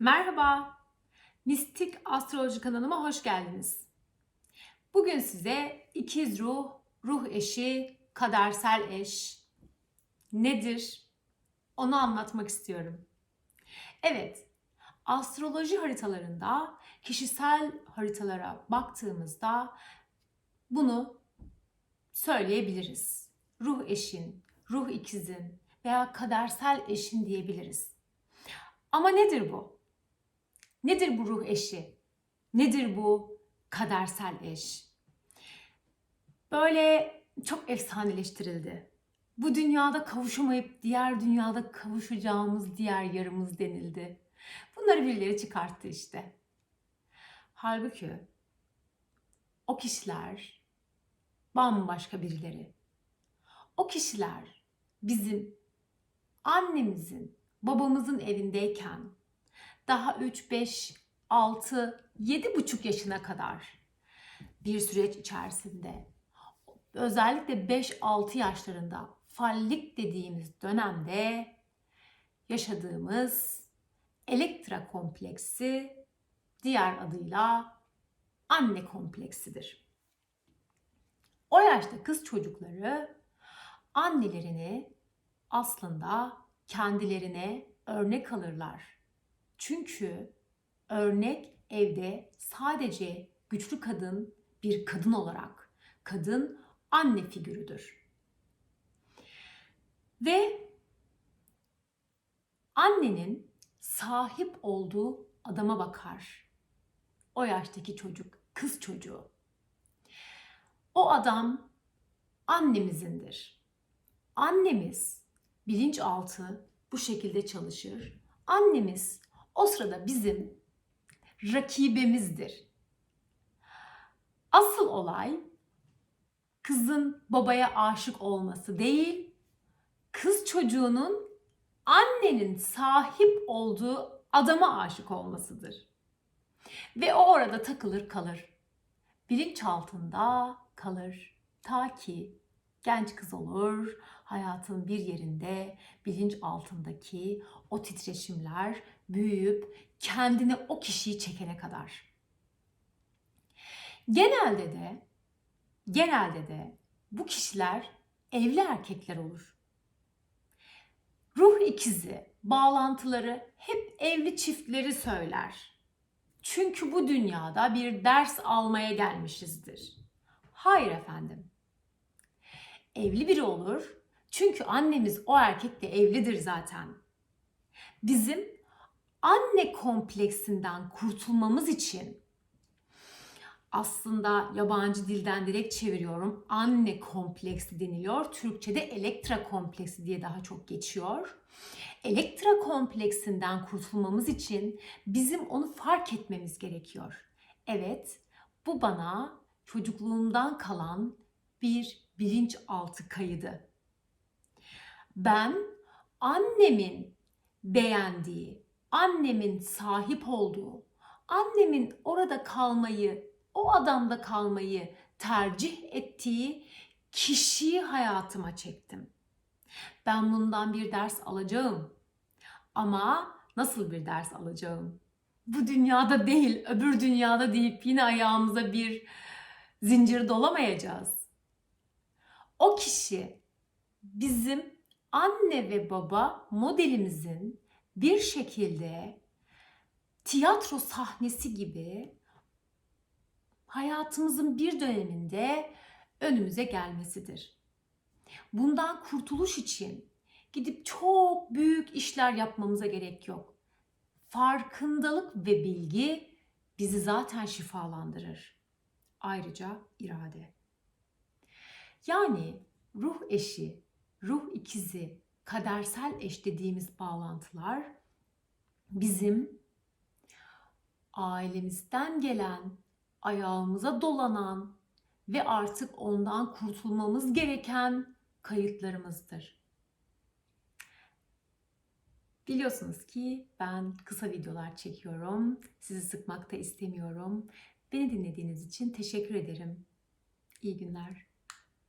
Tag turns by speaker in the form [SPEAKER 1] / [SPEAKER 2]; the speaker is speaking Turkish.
[SPEAKER 1] Merhaba, Mistik Astroloji kanalıma hoş geldiniz. Bugün size ikiz ruh, ruh eşi, kadersel eş nedir? Onu anlatmak istiyorum. Evet, astroloji haritalarında kişisel haritalara baktığımızda bunu söyleyebiliriz. Ruh eşin, ruh ikizin veya kadersel eşin diyebiliriz. Ama nedir bu? Nedir bu ruh eşi? Nedir bu kadersel eş? Böyle çok efsaneleştirildi. Bu dünyada kavuşamayıp diğer dünyada kavuşacağımız diğer yarımız denildi. Bunları birileri çıkarttı işte. Halbuki o kişiler bambaşka birileri. O kişiler bizim annemizin, babamızın evindeyken daha 3, 5, 6, 7 buçuk yaşına kadar bir süreç içerisinde özellikle 5-6 yaşlarında fallik dediğimiz dönemde yaşadığımız elektra kompleksi diğer adıyla anne kompleksidir. O yaşta kız çocukları annelerini aslında kendilerine örnek alırlar. Çünkü örnek evde sadece güçlü kadın bir kadın olarak, kadın anne figürüdür. Ve annenin sahip olduğu adama bakar. O yaştaki çocuk, kız çocuğu. O adam annemizindir. Annemiz bilinçaltı bu şekilde çalışır. Annemiz o sırada bizim rakibimizdir. Asıl olay kızın babaya aşık olması değil, kız çocuğunun annenin sahip olduğu adama aşık olmasıdır. Ve o orada takılır kalır. Bilinçaltında kalır. Ta ki genç kız olur, hayatın bir yerinde bilinç altındaki o titreşimler büyüyüp kendine o kişiyi çekene kadar. Genelde de genelde de bu kişiler evli erkekler olur. Ruh ikizi bağlantıları hep evli çiftleri söyler. Çünkü bu dünyada bir ders almaya gelmişizdir. Hayır efendim. Evli biri olur. Çünkü annemiz o erkekle evlidir zaten. Bizim anne kompleksinden kurtulmamız için aslında yabancı dilden direkt çeviriyorum. Anne kompleksi deniliyor. Türkçe'de elektra kompleksi diye daha çok geçiyor. Elektra kompleksinden kurtulmamız için bizim onu fark etmemiz gerekiyor. Evet, bu bana çocukluğumdan kalan bir bilinçaltı kaydı. Ben annemin beğendiği, annemin sahip olduğu, annemin orada kalmayı, o adamda kalmayı tercih ettiği kişiyi hayatıma çektim. Ben bundan bir ders alacağım. Ama nasıl bir ders alacağım? Bu dünyada değil, öbür dünyada deyip yine ayağımıza bir zincir dolamayacağız. O kişi bizim anne ve baba modelimizin bir şekilde tiyatro sahnesi gibi hayatımızın bir döneminde önümüze gelmesidir. Bundan kurtuluş için gidip çok büyük işler yapmamıza gerek yok. Farkındalık ve bilgi bizi zaten şifalandırır. Ayrıca irade. Yani ruh eşi, ruh ikizi, kadersel eş dediğimiz bağlantılar bizim ailemizden gelen, ayağımıza dolanan ve artık ondan kurtulmamız gereken kayıtlarımızdır. Biliyorsunuz ki ben kısa videolar çekiyorum. Sizi sıkmak da istemiyorum. Beni dinlediğiniz için teşekkür ederim. İyi günler.